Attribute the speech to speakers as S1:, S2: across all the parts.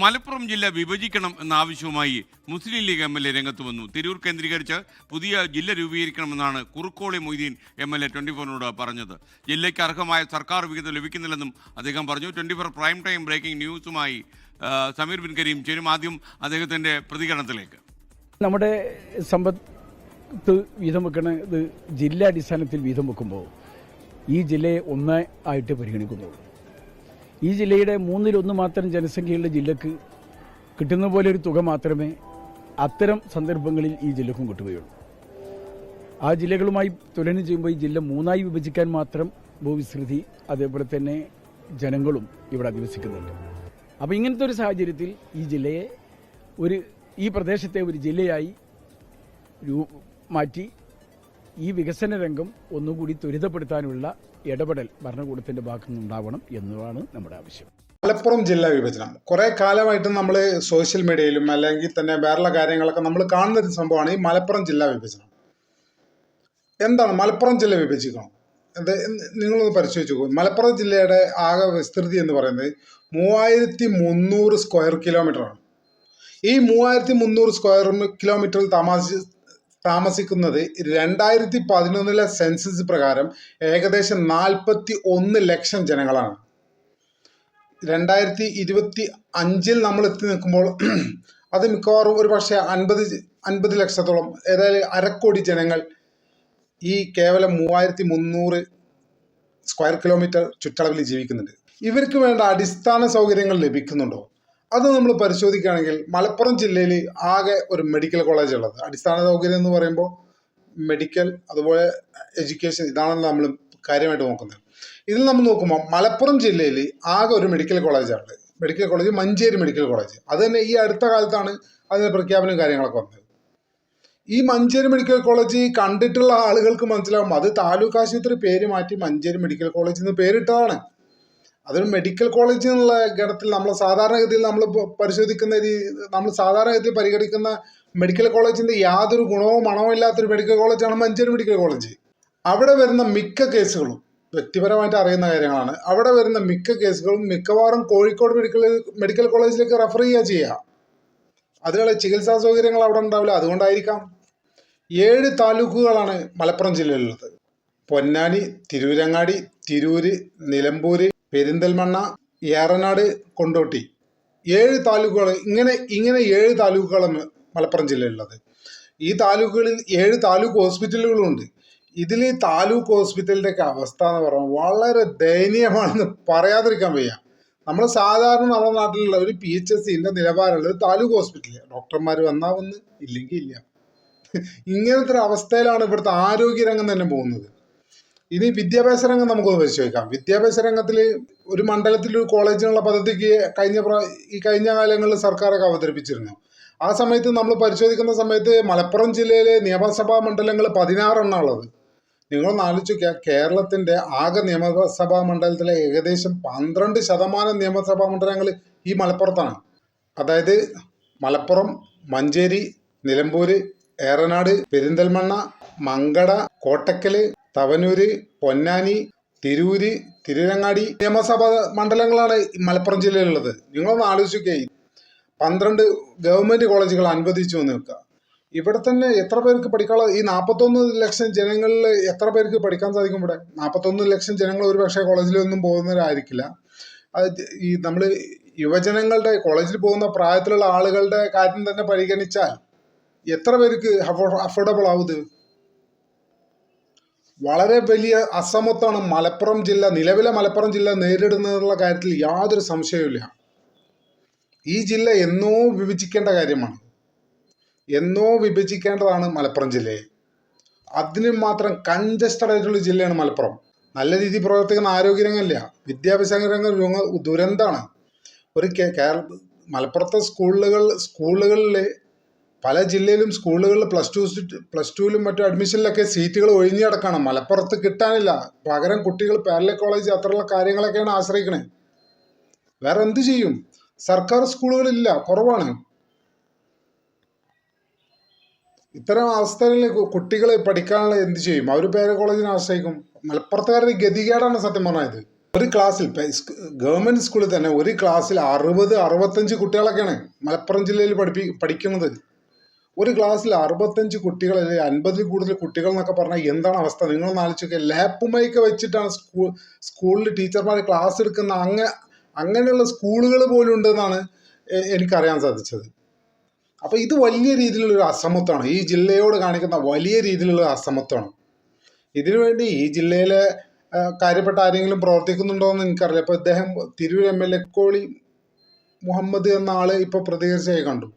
S1: മലപ്പുറം ജില്ല വിഭജിക്കണം എന്ന ആവശ്യവുമായി Muslim League M L A രംഗത്ത് വന്നു. തിരൂർ കേന്ദ്രീകരിച്ച് പുതിയ ജില്ല രൂപീകരിക്കണമെന്നാണ് Kurukkoli Moideen M L A twenty ഫോറിനോട് പറഞ്ഞത്. ജില്ലയ്ക്ക് അർഹമായ സർക്കാർ വിഹിതം ലഭിക്കുന്നില്ലെന്നും അദ്ദേഹം പറഞ്ഞു. Twenty four prime time breaking ന്യൂസുമായി Sameer Bin Kareem ചേരും ആദ്യം അദ്ദേഹത്തിന്റെ പ്രതികരണത്തിലേക്ക്.
S2: നമ്മുടെ സമ്പത്ത് വീതം വെക്കണത് ജില്ലാടിസ്ഥാനത്തിൽ വീതം വെക്കുമ്പോൾ ഈ ജില്ലയെ ഒന്നായിട്ട് പരിഗണിക്കുന്നു. പരിഗണിക്കുന്നുള്ളൂ ഈ ജില്ലയുടെ മൂന്നിലൊന്ന് മാത്രം ജനസംഖ്യയുള്ള ജില്ലക്ക് കിട്ടുന്ന പോലെ ഒരു തുക മാത്രമേ അത്തരം സന്ദർഭങ്ങളിൽ ഈ ജില്ലക്കും കിട്ടുകയുള്ളൂ. ആ ജില്ലകളുമായി തുലനം ചെയ്യുമ്പോൾ ഈ ജില്ല മൂന്നായി വിഭജിക്കാൻ മാത്രം ഭൂവിസ്തൃതി അതേപോലെ തന്നെ ജനങ്ങളും ഇവിടെ അധിവസിക്കുന്നുണ്ട്. അപ്പോൾ ഇങ്ങനത്തെ ഒരു സാഹചര്യത്തിൽ ഈ ജില്ലയെ ഒരു ഈ പ്രദേശത്തെ ഒരു ജില്ലയായി മാറ്റി ഈ വികസന രംഗം ഒന്നുകൂടി ത്വരിതപ്പെടുത്താനുള്ള ഇടപെടൽ ഭരണകൂടത്തിന്റെ ഭാഗത്തു നിന്നുണ്ടാവണം എന്നതാണ് നമ്മുടെ ആവശ്യം.
S3: മലപ്പുറം ജില്ലാ വിഭജനം. കുറെ കാലമായിട്ട് നമ്മൾ സോഷ്യൽ മീഡിയയിലും അല്ലെങ്കിൽ തന്നെ വേറെയുള്ള കാര്യങ്ങളൊക്കെ നമ്മൾ കാണുന്ന ഒരു സംഭവമാണ് ഈ മലപ്പുറം ജില്ലാ വിഭജനം. എന്താണ് മലപ്പുറം ജില്ല വിഭജിക്കണം? എന്ത് നിങ്ങളൊന്ന് പരിശോധിച്ച് പോകും മലപ്പുറം ജില്ലയുടെ ആകെ വിസ്തൃതി എന്ന് പറയുന്നത് മൂവായിരത്തി മുന്നൂറ് സ്ക്വയർ കിലോമീറ്ററാണ് ഈ മൂവായിരത്തി മുന്നൂറ് സ്ക്വയർ കിലോമീറ്ററിൽ താമസി താമസിക്കുന്നത് രണ്ടായിരത്തി പതിനൊന്നിലെ സെൻസസ് പ്രകാരം ഏകദേശം നാൽപ്പത്തി ഒന്ന് ലക്ഷം ജനങ്ങളാണ്. രണ്ടായിരത്തി ഇരുപത്തി അഞ്ചിൽ നമ്മൾ എത്തി നിൽക്കുമ്പോൾ അത് മിക്കവാറും ഒരു പക്ഷേ അൻപത് അൻപത് ലക്ഷത്തോളം ഏതായാലും അരക്കോടി ജനങ്ങൾ ഈ കേവലം മൂവായിരത്തി മുന്നൂറ് സ്ക്വയർ കിലോമീറ്റർ ചുറ്റളവിൽ ജീവിക്കുന്നുണ്ട്. ഇവർക്ക് വേണ്ട അടിസ്ഥാന സൗകര്യങ്ങൾ ലഭിക്കുന്നുണ്ടോ? അത് നമ്മൾ പരിശോധിക്കുകയാണെങ്കിൽ മലപ്പുറം ജില്ലയിൽ ആകെ ഒരു മെഡിക്കൽ കോളേജ് ഉള്ളത്. അടിസ്ഥാന സൗകര്യം എന്ന് പറയുമ്പോൾ മെഡിക്കൽ അതുപോലെ എഡ്യൂക്കേഷൻ ഇതാണല്ലോ നമ്മൾ കാര്യമായിട്ട് നോക്കുന്നത്. ഇതിൽ നമ്മൾ നോക്കുമ്പോൾ മലപ്പുറം ജില്ലയിൽ ആകെ ഒരു മെഡിക്കൽ കോളേജാണ് medical college Manjeri medical college അത് തന്നെ ഈ അടുത്ത കാലത്താണ് അതിന്റെ പ്രഖ്യാപനവും കാര്യങ്ങളൊക്കെ വന്നത്. ഈ മഞ്ചേരി മെഡിക്കൽ കോളേജ് കണ്ടിട്ടുള്ള ആളുകൾക്ക് മനസ്സിലാവും. അത് താലൂക്ക് ആശുപത്രി പേര് മാറ്റി മഞ്ചേരി മെഡിക്കൽ കോളേജ് എന്ന് പേരിട്ടതാണ്. അതൊരു മെഡിക്കൽ കോളേജ് എന്നുള്ള ഗണത്തിൽ നമ്മൾ സാധാരണഗതിയിൽ നമ്മൾ പരിശോധിക്കുന്ന രീതി നമ്മൾ സാധാരണഗതിയിൽ പരിഗണിക്കുന്ന മെഡിക്കൽ കോളേജിന്റെ യാതൊരു ഗുണവും മണവും ഇല്ലാത്തൊരു മെഡിക്കൽ കോളേജാണ് മഞ്ചേരി മെഡിക്കൽ കോളേജ് അവിടെ വരുന്ന മിക്ക കേസുകളും വ്യക്തിപരമായിട്ട് അറിയുന്ന കാര്യങ്ങളാണ്. അവിടെ വരുന്ന മിക്ക കേസുകളും മിക്കവാറും കോഴിക്കോട് മെഡിക്കൽ മെഡിക്കൽ കോളേജിലേക്ക് റെഫർ ചെയ്യുക ചെയ്യുക അതിനുള്ള ചികിത്സാ സൗകര്യങ്ങൾ അവിടെ ഉണ്ടാവില്ല. അതുകൊണ്ടായിരിക്കാം. ഏഴ് താലൂക്കുകളാണ് മലപ്പുറം ജില്ലയിലുള്ളത്. പൊന്നാനി തിരൂരങ്ങാടി തിരൂര് നിലമ്പൂര് പെരിന്തൽമണ്ണ ഏറനാട് കൊണ്ടോട്ടി. ഏഴ് താലൂക്കുകൾ ഇങ്ങനെ ഇങ്ങനെ ഏഴ് താലൂക്കുകളാണ് മലപ്പുറം ജില്ലയിലുള്ളത്. ഈ താലൂക്കുകളിൽ ഏഴ് താലൂക്ക് ഹോസ്പിറ്റലുകളുണ്ട്. ഇതിൽ താലൂക്ക് ഹോസ്പിറ്റലിന്റെ ഒക്കെ അവസ്ഥ എന്ന് പറഞ്ഞാൽ വളരെ ദയനീയമാണെന്ന് പറയാതിരിക്കാൻ വയ്യ. നമ്മൾ സാധാരണ നമ്മുടെ നാട്ടിലുള്ള ഒരു പി എച്ച് എസ് സിന്റെ നിലവാരമുള്ള താലൂക്ക് ഹോസ്പിറ്റൽ ഡോക്ടർമാർ വന്നാൽ വന്ന് ഇല്ലെങ്കിൽ ഇല്ല. ഇങ്ങനത്തെ ഒരു അവസ്ഥയിലാണ് ഇവിടുത്തെ ആരോഗ്യരംഗം തന്നെ പോകുന്നത്. ഇനി വിദ്യാഭ്യാസ രംഗം നമുക്കൊന്ന് പരിശോധിക്കാം. വിദ്യാഭ്യാസ രംഗത്തിൽ ഒരു മണ്ഡലത്തിൽ ഒരു കോളേജിനുള്ള പദ്ധതിക്ക് കഴിഞ്ഞ ഈ കഴിഞ്ഞ കാലങ്ങളിൽ സർക്കാരൊക്കെ അവതരിപ്പിച്ചിരുന്നു. ആ സമയത്ത് നമ്മൾ പരിശോധിക്കുന്ന സമയത്ത് മലപ്പുറം ജില്ലയിലെ നിയമസഭാ മണ്ഡലങ്ങൾ പതിനാറെണ്ണം ഉള്ളത് നിങ്ങളൊന്ന് ആലോചിക്കുക കേരളത്തിന്റെ ആകെ നിയമസഭാ മണ്ഡലത്തിലെ ഏകദേശം പന്ത്രണ്ട് ശതമാനം നിയമസഭാ മണ്ഡലങ്ങൾ ഈ മലപ്പുറത്താണ്. അതായത് മലപ്പുറം മഞ്ചേരി നിലമ്പൂർ ഏറനാട് പെരിന്തൽമണ്ണ മങ്കട കോട്ടക്കൽ തവനൂര് പൊന്നാനി തിരൂര് തിരുരങ്ങാടി നിയമസഭാ മണ്ഡലങ്ങളാണ് മലപ്പുറം ജില്ലയിലുള്ളത്. നിങ്ങളൊന്ന് ആലോചിക്കുക പന്ത്രണ്ട് ഗവൺമെന്റ് കോളേജുകൾ അനുവദിച്ചു എന്ന് വെക്കുക. ഇവിടെ തന്നെ എത്ര പേർക്ക് പഠിക്കാനുള്ള ഈ നാൽപ്പത്തൊന്ന് ലക്ഷം ജനങ്ങളിൽ എത്ര പേർക്ക് പഠിക്കാൻ സാധിക്കും ഇവിടെ? നാൽപ്പത്തൊന്ന് ലക്ഷം ജനങ്ങൾ ഒരു പക്ഷേ കോളേജിലൊന്നും പോകുന്നവരായിരിക്കില്ല. അത് ഈ നമ്മൾ യുവജനങ്ങളുടെ കോളേജിൽ പോകുന്ന പ്രായത്തിലുള്ള ആളുകളുടെ കാര്യം തന്നെ പരിഗണിച്ചാൽ എത്ര പേർക്ക് അഫോർഡബിൾ ആവുത് വളരെ വലിയ അസമത്വമാണ് മലപ്പുറം ജില്ല നിലവിലെ മലപ്പുറം ജില്ല നേരിടുന്നതിനുള്ള കാര്യത്തിൽ യാതൊരു സംശയവുമില്ല. ഈ ജില്ല എന്നോ വിഭജിക്കേണ്ട കാര്യമാണ്. എന്നോ വിഭജിക്കേണ്ടതാണ് മലപ്പുറം ജില്ലയെ. അതിന് മാത്രം കൺജസ്റ്റഡ് ആയിട്ടുള്ള ജില്ലയാണ് മലപ്പുറം. നല്ല രീതിയിൽ പ്രവർത്തിക്കുന്ന ആരോഗ്യരംഗമില്ല. വിദ്യാഭ്യാസ രംഗം ദുരന്തമാണ്. ഒരു കേരള മലപ്പുറത്തെ സ്കൂളുകൾ സ്കൂളുകളിൽ പല ജില്ലയിലും സ്കൂളുകളിൽ പ്ലസ് ടു പ്ലസ് ടുവിലും മറ്റും അഡ്മിഷനിലൊക്കെ സീറ്റുകൾ ഒഴിഞ്ഞു കിടക്കണം. മലപ്പുറത്ത് കിട്ടാനില്ല. പകരം കുട്ടികൾ പാരല കോളേജ് അത്രയുള്ള കാര്യങ്ങളൊക്കെയാണ് ആശ്രയിക്കണേ. വേറെ എന്ത് ചെയ്യും? സർക്കാർ സ്കൂളുകളില്ല കുറവാണ്. ഇത്തരം അവസ്ഥകളിൽ കുട്ടികളെ പഠിക്കാനുള്ള എന്ത് ചെയ്യും? അവർ പേര കോളേജിനെ ആശ്രയിക്കും. മലപ്പുറത്തുകാരുടെ ഗതികേടാണ് സത്യം പറഞ്ഞത് ഒരു ക്ലാസ്സിൽ ഗവൺമെന്റ് സ്കൂളിൽ തന്നെ ഒരു ക്ലാസ്സിൽ അറുപത് അറുപത്തഞ്ച് കുട്ടികളൊക്കെയാണ് മലപ്പുറം ജില്ലയിൽ പഠിപ്പി പഠിക്കുന്നത്. ഒരു ക്ലാസ്സിൽ അറുപത്തഞ്ച് കുട്ടികൾ അല്ലെങ്കിൽ അൻപതിൽ കൂടുതൽ കുട്ടികൾ എന്നൊക്കെ പറഞ്ഞാൽ എന്താണ് അവസ്ഥ? നിങ്ങളൊന്ന് ആലോചിക്കുക മൈക്ക് വെച്ചിട്ടാണ് സ്കൂൾ സ്കൂളിൽ ടീച്ചർമാർ ക്ലാസ് എടുക്കുന്ന അങ്ങ അങ്ങനെയുള്ള സ്കൂളുകൾ പോലും ഉണ്ടെന്നാണ് എനിക്കറിയാൻ സാധിച്ചത്. അപ്പോൾ ഇത് വലിയ രീതിയിലുള്ള ഒരു അസമത്വമാണ്. ഈ ജില്ലയോട് കാണിക്കുന്ന വലിയ രീതിയിലുള്ള അസമത്വമാണ്. ഇതിനു വേണ്ടി ഈ ജില്ലയിലെ കാര്യപ്പെട്ട ആരെങ്കിലും പ്രവർത്തിക്കുന്നുണ്ടോ എന്ന് എനിക്കറിയില്ല. ഇപ്പോൾ ഇദ്ദേഹം Tirur M L A Koli Muhammad എന്ന ആൾ ഇപ്പോൾ പ്രതികരിച്ചായി കണ്ടു.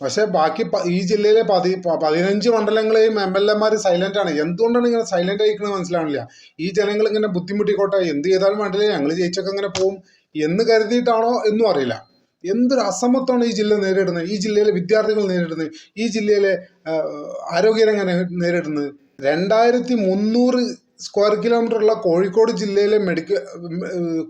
S3: പക്ഷേ ബാക്കി ഈ ജില്ലയിലെ പതി പതിനഞ്ച് മണ്ഡലങ്ങളെയും എം എൽ എമാർ സൈലന്റ് ആണ്. എന്തുകൊണ്ടാണ് ഇങ്ങനെ സൈലന്റ് ആയിക്കണെന്ന് മനസ്സിലാവണില്ല. ഈ ജനങ്ങൾ ഇങ്ങനെ ബുദ്ധിമുട്ടിക്കോട്ടെ എന്ത് ചെയ്താലും വേണ്ടില്ല ഞങ്ങൾ ജയിച്ചൊക്കെ അങ്ങനെ പോകും എന്ന് കരുതിയിട്ടാണോ എന്നും അറിയില്ല. എന്തൊരു അസമത്വമാണ് ഈ ജില്ല നേരിടുന്നത്? ഈ ജില്ലയിലെ വിദ്യാർത്ഥികൾ നേരിടുന്നത്? ഈ ജില്ലയിലെ ആരോഗ്യരംഗം നേരിടുന്നത്? രണ്ടായിരത്തി മുന്നൂറ് സ്ക്വയർ കിലോമീറ്റർ ഉള്ള കോഴിക്കോട് ജില്ലയിലെ മെഡിക്കൽ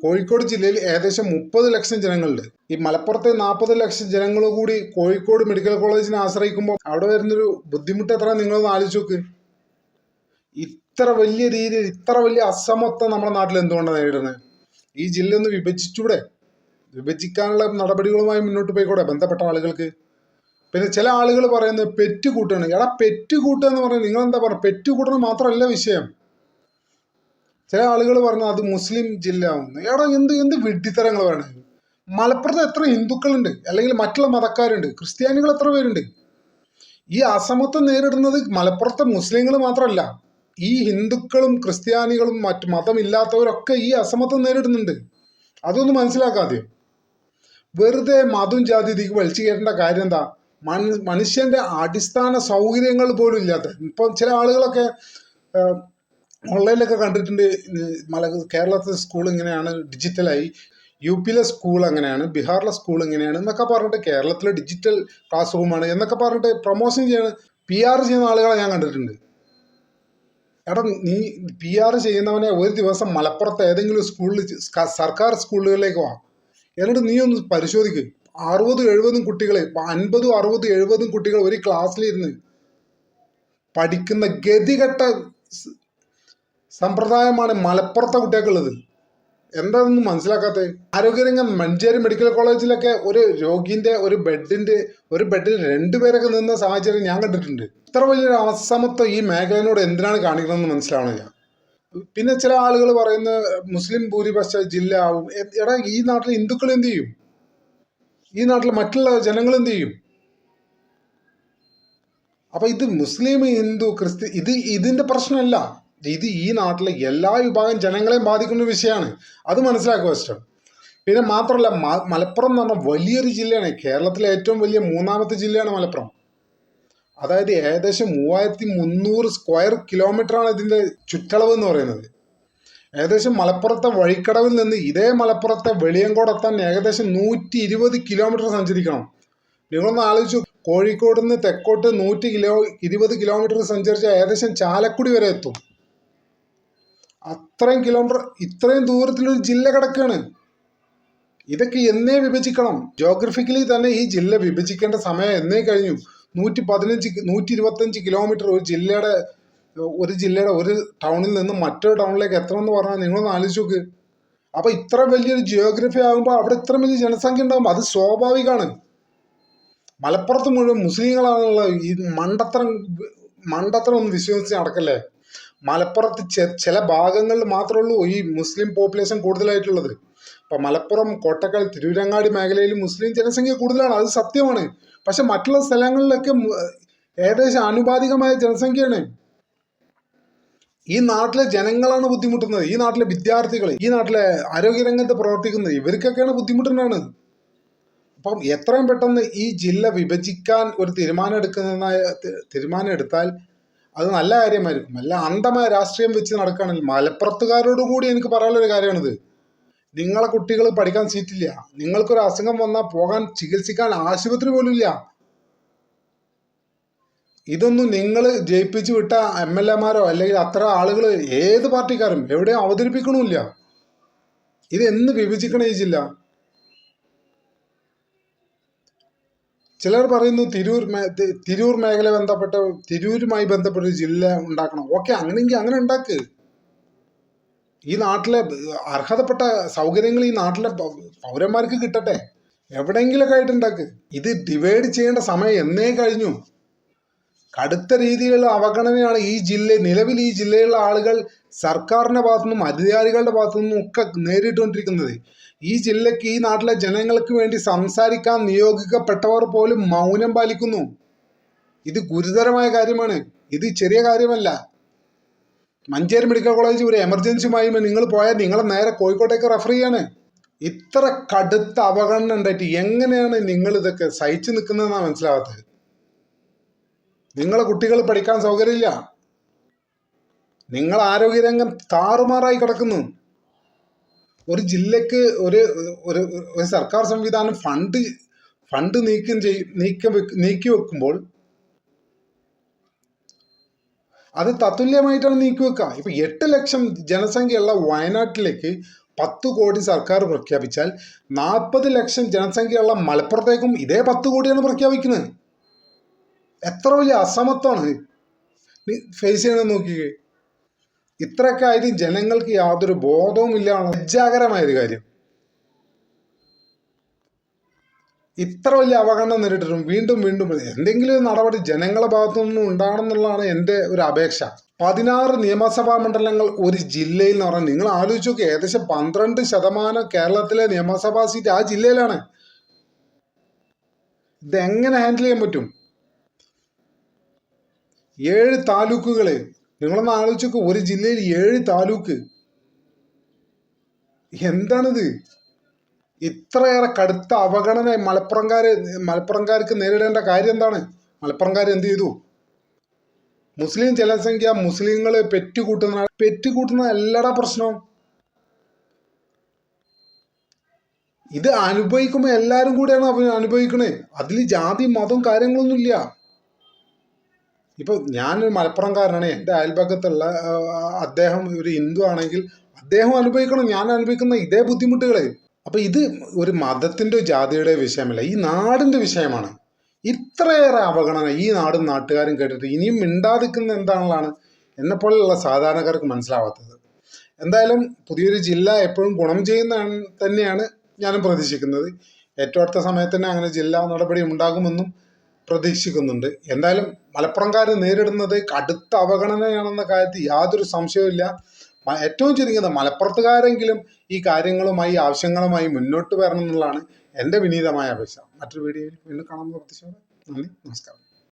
S3: കോഴിക്കോട് ജില്ലയിൽ ഏകദേശം മുപ്പത് ലക്ഷം ജനങ്ങളുണ്ട്. ഈ മലപ്പുറത്തെ നാൽപ്പത് ലക്ഷം ജനങ്ങൾ കൂടി കോഴിക്കോട് മെഡിക്കൽ കോളേജിനെ ആശ്രയിക്കുമ്പോൾ അവിടെ വരുന്നൊരു ബുദ്ധിമുട്ട് എത്ര നിങ്ങൾ ആലോചിച്ച് നോക്ക്. ഇത്ര വലിയ രീതിയിൽ ഇത്ര വലിയ അസമത്വം നമ്മുടെ നാട്ടിൽ എന്തുകൊണ്ടാണ് നേരിടുന്നത്? ഈ ജില്ല ഒന്ന് വിഭജിച്ചൂടെ? വിഭജിക്കാനുള്ള നടപടികളുമായി മുന്നോട്ട് പോയിക്കൂടെ ബന്ധപ്പെട്ട ആളുകൾക്ക്? പിന്നെ ചില ആളുകൾ പറയുന്നത് പെറ്റ് കൂട്ടാണ് എടാ പെറ്റ് കൂട്ടുക എന്ന് പറഞ്ഞാൽ നിങ്ങൾ എന്താ പറയുക പെറ്റ് കൂട്ടണം മാത്രമല്ല വിഷയം. ചില ആളുകൾ പറഞ്ഞു അത് മുസ്ലിം ജില്ല ആവുന്നു എടാ എന്ത് എന്ത് വിഡ്ഢിത്തരങ്ങൾ വേണം മലപ്പുറത്ത് എത്ര ഹിന്ദുക്കളുണ്ട്? അല്ലെങ്കിൽ മറ്റുള്ള മതക്കാരുണ്ട്? ക്രിസ്ത്യാനികൾ എത്ര പേരുണ്ട്? ഈ അസമത്വം നേരിടുന്നത് മലപ്പുറത്തെ മുസ്ലിങ്ങൾ മാത്രമല്ല ഈ ഹിന്ദുക്കളും ക്രിസ്ത്യാനികളും മറ്റ് മതമില്ലാത്തവരൊക്കെ ഈ അസമത്വം നേരിടുന്നുണ്ട്. അതൊന്നും മനസ്സിലാക്കാതെ. വെറുതെ മതം ജാതി ഇതിക്ക് വലിച്ചു കയറ്റേണ്ട കാര്യം എന്താ? മനുഷ്യന്റെ അടിസ്ഥാന സൗകര്യങ്ങൾ പോലും ഇല്ലാത്ത. ഇപ്പം ചില ആളുകളൊക്കെ ഓൺലൈനിലൊക്കെ കണ്ടിട്ടുണ്ട്. മല കേരളത്തിലെ സ്കൂൾ ഇങ്ങനെയാണ് ഡിജിറ്റലായി യു പിയിലെ സ്കൂൾ അങ്ങനെയാണ് ബീഹാറിലെ സ്കൂൾ ഇങ്ങനെയാണ് എന്നൊക്കെ പറഞ്ഞിട്ട് കേരളത്തിലെ ഡിജിറ്റൽ ക്ലാസ് റൂമാണ് എന്നൊക്കെ പറഞ്ഞിട്ട് പ്രൊമോഷൻ ചെയ്യണ പി ആർ ചെയ്യുന്ന ആളുകളെ ഞാൻ കണ്ടിട്ടുണ്ട്. എടാ നീ പി ആർ ചെയ്യുന്നവനെ ഒരു ദിവസം മലപ്പുറത്ത് ഏതെങ്കിലും സ്കൂളിൽ സർക്കാർ സ്കൂളുകളിലേക്ക് വാ. എന്നിട്ട് നീ ഒന്ന് പരിശോധിക്ക്. അറുപതും എഴുപതും കുട്ടികളെ അൻപതും അറുപതും എഴുപതും കുട്ടികൾ ഒരു ക്ലാസ്സിലിരുന്ന് പഠിക്കുന്ന ഗതികെട്ട സമ്പ്രദായമാണ് മലപ്പുറത്തെ കുട്ടികൾക്കുള്ളത്. എന്താണെന്ന് മനസ്സിലാക്കാത്തത്. ആരോഗ്യരംഗം മഞ്ചേരി മെഡിക്കൽ കോളേജിലൊക്കെ ഒരു രോഗിന്റെ ഒരു ബെഡിന്റെ ഒരു ബെഡിൽ രണ്ടുപേരൊക്കെ നിന്ന സാഹചര്യം ഞാൻ കണ്ടിട്ടുണ്ട്. ഇത്ര വലിയൊരു അസമത്വം ഈ മേഖലയോട് എന്തിനാണ് കാണിക്കണമെന്ന് മനസ്സിലാവണില്ല. പിന്നെ ചില ആളുകൾ പറയുന്ന മുസ്ലിം ഭൂരിപക്ഷ ജില്ല ആവും എടാ ഈ നാട്ടിൽ ഹിന്ദുക്കൾ എന്ത് ചെയ്യും? ഈ നാട്ടിൽ മറ്റുള്ള ജനങ്ങൾ എന്ത് ചെയ്യും? അപ്പൊ ഇത് മുസ്ലിം ഹിന്ദു ക്രിസ്ത്യ ഇത് ഇതിന്റെ പ്രശ്നമല്ല. ഇത് ഈ നാട്ടിലെ എല്ലാ വിഭാഗം ജനങ്ങളെയും ബാധിക്കുന്ന വിഷയമാണ്. അത് മനസ്സിലാക്കുക ഇഷ്ടം പിന്നെ മാത്രമല്ല മലപ്പുറം എന്ന് പറഞ്ഞാൽ വലിയൊരു ജില്ലയാണ്. കേരളത്തിലെ ഏറ്റവും വലിയ മൂന്നാമത്തെ ജില്ലയാണ് മലപ്പുറം. അതായത് ഏകദേശം മൂവായിരത്തി മുന്നൂറ് സ്ക്വയർ കിലോമീറ്റർ ആണ് ഇതിന്റെ ചുറ്റളവ് എന്ന് പറയുന്നത്. ഏകദേശം മലപ്പുറത്തെ വഴിക്കടവിൽ നിന്ന് ഇതേ മലപ്പുറത്തെ വെളിയങ്കോട് എത്താൻ ഏകദേശം നൂറ്റി ഇരുപത് കിലോമീറ്റർ സഞ്ചരിക്കണം. നിങ്ങളൊന്ന് ആലോചിച്ചു കോഴിക്കോട് നിന്ന് തെക്കോട്ട് നൂറ്റി കിലോ ഇരുപത് കിലോമീറ്റർ സഞ്ചരിച്ച ഏകദേശം ചാലക്കുടി വരെ എത്തും. അത്രയും കിലോമീറ്റർ ഇത്രയും ദൂരത്തിലൊരു ജില്ല കിടക്കുകയാണ് ഇതൊക്കെ എന്നേ വിഭജിക്കണം. ജോഗ്രഫിക്കലി തന്നെ ഈ ജില്ല വിഭജിക്കേണ്ട സമയം എന്നേ കഴിഞ്ഞു. നൂറ്റി പതിനഞ്ച് നൂറ്റി ഇരുപത്തഞ്ച് കിലോമീറ്റർ ഒരു ജില്ലയുടെ ഒരു ജില്ലയുടെ ഒരു ടൗണിൽ നിന്ന് മറ്റൊരു ടൗണിലേക്ക് എത്തണമെന്ന് പറഞ്ഞാൽ നിങ്ങളൊന്ന് ആലോചിച്ച് നോക്ക്. അപ്പോൾ ഇത്ര വലിയൊരു ജിയോഗ്രഫി ആകുമ്പോൾ അവിടെ ഇത്ര വലിയ ജനസംഖ്യ ഉണ്ടാകും അത് സ്വാഭാവികമാണ്. മലപ്പുറത്ത് മുഴുവൻ മുസ്ലിങ്ങളാണുള്ള ഈ മണ്ടത്തരം മണ്ടത്തരം ഒന്ന് വിശ്വസിച്ച് നടക്കല്ലേ? മലപ്പുറത്ത് ചില ഭാഗങ്ങളിൽ മാത്രമേ ഉള്ളൂ ഈ മുസ്ലിം പോപ്പുലേഷൻ കൂടുതലായിട്ടുള്ളത്. ഇപ്പം മലപ്പുറം കോട്ടക്കൽ തിരൂരങ്ങാടി മേഖലയിൽ മുസ്ലിം ജനസംഖ്യ കൂടുതലാണ്. അത് സത്യമാണ്. പക്ഷെ മറ്റുള്ള സ്ഥലങ്ങളിലൊക്കെ ഏകദേശം ആനുപാതികമായ ജനസംഖ്യയാണ്. ഈ നാട്ടിലെ ജനങ്ങളാണ് ബുദ്ധിമുട്ടുന്നത്. ഈ നാട്ടിലെ വിദ്യാർത്ഥികൾ ഈ നാട്ടിലെ ആരോഗ്യരംഗത്ത് പ്രവർത്തിക്കുന്നത് ഇവർക്കൊക്കെയാണ് ബുദ്ധിമുട്ടുണ്ടാണ് അപ്പം എത്രയും പെട്ടെന്ന് ഈ ജില്ല വിഭജിക്കാൻ ഒരു തീരുമാനം എടുക്കുന്ന തീരുമാനം എടുത്താൽ അത് നല്ല കാര്യമായിരിക്കും. അല്ല അന്ധമായ രാഷ്ട്രീയം വെച്ച് നടക്കുകയാണെങ്കിൽ മലപ്പുറത്തുകാരോട് കൂടി എനിക്ക് പറയാനുള്ളൊരു കാര്യമാണിത്. നിങ്ങളെ കുട്ടികൾ പഠിക്കാൻ സീറ്റില്ല നിങ്ങൾക്കൊരു അസുഖം വന്നാൽ പോകാൻ ചികിത്സിക്കാൻ ആശുപത്രി പോലും ഇല്ല. ഇതൊന്നും നിങ്ങൾ ജയിപ്പിച്ചു വിട്ട എം എൽ എമാരോ അല്ലെങ്കിൽ അത്ര ആളുകൾ ഏത് പാർട്ടിക്കാരും എവിടെയും അവതരിപ്പിക്കണമില്ല. ഇത് എന്ന് വിഭജിക്കണേ ഈ ജില്ല ചിലർ പറയുന്നു തിരൂർ തിരൂർ മേഖല ബന്ധപ്പെട്ട തിരൂരുമായി ബന്ധപ്പെട്ട ജില്ല ഉണ്ടാക്കണം. ഓക്കെ അങ്ങനെയെങ്കിൽ അങ്ങനെ ഉണ്ടാക്ക്. ഈ നാട്ടിലെ അർഹതപ്പെട്ട സൗകര്യങ്ങൾ ഈ നാട്ടിലെ പൗരന്മാർക്ക് കിട്ടട്ടെ. എവിടെയെങ്കിലൊക്കെ ആയിട്ട് ഉണ്ടാക്ക്. ഇത് ഡിവൈഡ് ചെയ്യേണ്ട സമയം എന്നേ കഴിഞ്ഞു. കടുത്ത രീതിയിലുള്ള അവഗണനയാണ് ഈ ജില്ല നിലവിൽ ഈ ജില്ലയിലുള്ള ആളുകൾ സർക്കാരിന്റെ ഭാഗത്തുനിന്നും അധികാരികളുടെ ഭാഗത്തുനിന്നും ഒക്കെ നേരിട്ടുകൊണ്ടിരിക്കുന്നത്. ഈ ജില്ലയ്ക്ക് ഈ നാട്ടിലെ ജനങ്ങൾക്ക് വേണ്ടി സംസാരിക്കാൻ നിയോഗിക്കപ്പെട്ടവർ പോലും മൗനം പാലിക്കുന്നു. ഇത് ഗുരുതരമായ കാര്യമാണ്. ഇത് ചെറിയ കാര്യമല്ല. മഞ്ചേരി മെഡിക്കൽ കോളേജ് ഒരു എമർജൻസിയുമായി നിങ്ങൾ പോയാൽ നിങ്ങളെ നേരെ കോഴിക്കോട്ടേക്ക് റെഫർ ചെയ്യാണ്. ഇത്ര കടുത്ത അവഗണന ഉണ്ടായിട്ട് എങ്ങനെയാണ് നിങ്ങൾ ഇതൊക്കെ സഹിച്ചു നിൽക്കുന്നതെന്നാണ് മനസ്സിലാവാത്തത്? നിങ്ങളെ കുട്ടികൾ പഠിക്കാൻ സൗകര്യമില്ല. നിങ്ങൾ ആരോഗ്യരംഗം താറുമാറായി കിടക്കുന്നു. ഒരു ജില്ലക്ക് ഒരു ഒരു ഒരു സർക്കാർ സംവിധാനം ഫണ്ട് ഫണ്ട് നീക്കം ചെയ് നീക്കം നീക്കി വെക്കുമ്പോൾ അത് തത്തുല്യമായിട്ടാണ് നീക്കി വെക്കുക. ഇപ്പൊ എട്ട് ലക്ഷം ജനസംഖ്യയുള്ള വയനാട്ടിലേക്ക് പത്ത് കോടി സർക്കാർ പ്രഖ്യാപിച്ചാൽ നാൽപ്പത് ലക്ഷം ജനസംഖ്യയുള്ള മലപ്പുറത്തേക്കും ഇതേ പത്ത് കോടിയാണ് പ്രഖ്യാപിക്കുന്നത്. എത്ര വലിയ അസമത്വമാണ് ഫേസ് ചെയ്യണം നോക്കിക്കേ. ഇത്രയൊക്കെ ആയിട്ടും ജനങ്ങൾക്ക് യാതൊരു ബോധവും ഇല്ല ലജ്ജാകരമായൊരു കാര്യം. ഇത്ര വലിയ അവഗണന നേരിട്ടിട്ടും വീണ്ടും വീണ്ടും എന്തെങ്കിലും നടപടി ജനങ്ങളുടെ ഭാഗത്തു നിന്നും ഉണ്ടാകണം എന്നുള്ളതാണ് എന്റെ ഒരു അപേക്ഷ. പതിനാറ് നിയമസഭാ മണ്ഡലങ്ങൾ ഒരു ജില്ലയിൽ എന്ന് പറഞ്ഞാൽ നിങ്ങൾ ആലോചിച്ച് നോക്കുക ഏകദേശം പന്ത്രണ്ട് ശതമാനം കേരളത്തിലെ നിയമസഭാ സീറ്റ് ആ ജില്ലയിലാണ്. ഇതെങ്ങനെ ഹാൻഡിൽ ചെയ്യാൻ പറ്റും? ഏഴ് താലൂക്കുകൾ നിങ്ങളൊന്ന് ആലോചിച്ചു ഒരു ജില്ലയിൽ ഏഴ് താലൂക്ക്. എന്താണിത്? ഇത്രയേറെ കടുത്ത അവഗണന മലപ്പുറംകാര് മലപ്പുറംകാർക്ക് നേരിടേണ്ട കാര്യം എന്താണ്? മലപ്പുറംകാർ എന്ത് ചെയ്തു? മുസ്ലിം ജനസംഖ്യ മുസ്ലിങ്ങൾ പെറ്റുകൂട്ടുന്ന പെറ്റുകൂട്ടുന്ന എല്ലാടാ പ്രശ്നവും. ഇത് അനുഭവിക്കുമ്പോൾ എല്ലാവരും കൂടെയാണ് അവർ അനുഭവിക്കണേ. അതിൽ ജാതി മതം കാര്യങ്ങളൊന്നുമില്ല. ഇപ്പൊ ഞാനൊരു മലപ്പുറംകാരനാണ്. എന്റെ അയൽപക്കത്തുള്ള അദ്ദേഹം ഒരു ഹിന്ദു ആണെങ്കിൽ അദ്ദേഹം അനുഭവിക്കണം ഞാൻ അനുഭവിക്കുന്ന ഇതേ ബുദ്ധിമുട്ടുകളെ. അപ്പോൾ ഇത് ഒരു മതത്തിന്റെ ജാതിയുടെ വിഷയമല്ല ഈ നാടിന്റെ വിഷയമാണ്. ഇത്രയേറെ അവഗണന ഈ നാടും നാട്ടുകാരും കേട്ടിട്ട് ഇനിയും മിണ്ടാതിക്കുന്ന എന്താണെന്നാണ് എന്നെപ്പോലെയുള്ള സാധാരണക്കാർക്ക് മനസ്സിലാവാത്തത്. എന്തായാലും പുതിയൊരു ജില്ല എപ്പോഴും ഗുണം ചെയ്യുന്ന തന്നെയാണ് ഞാനും പ്രതീക്ഷിക്കുന്നത്. ഏറ്റവും അടുത്ത സമയത്ത് തന്നെ അങ്ങനെ ജില്ലാ നടപടി ഉണ്ടാകുമെന്നും പ്രതീക്ഷിക്കുന്നുണ്ട്. എന്തായാലും മലപ്പുറംകാർ നേരിടുന്നത് കടുത്ത അവഗണനയാണെന്ന കാര്യത്തിൽ യാതൊരു സംശയവുമില്ല. ഏറ്റവും ചുരുങ്ങിയത് മലപ്പുറത്തുകാരെങ്കിലും ഈ കാര്യങ്ങളുമായി ആവശ്യങ്ങളുമായി മുന്നോട്ട് വരണം എന്നുള്ളതാണ് എന്റെ വിനീതമായ അപേക്ഷ. മറ്റൊരു വീഡിയോയിൽ വീണ്ടും കാണാമെന്ന് പ്രതീക്ഷയോടെ നന്ദി. നമസ്കാരം.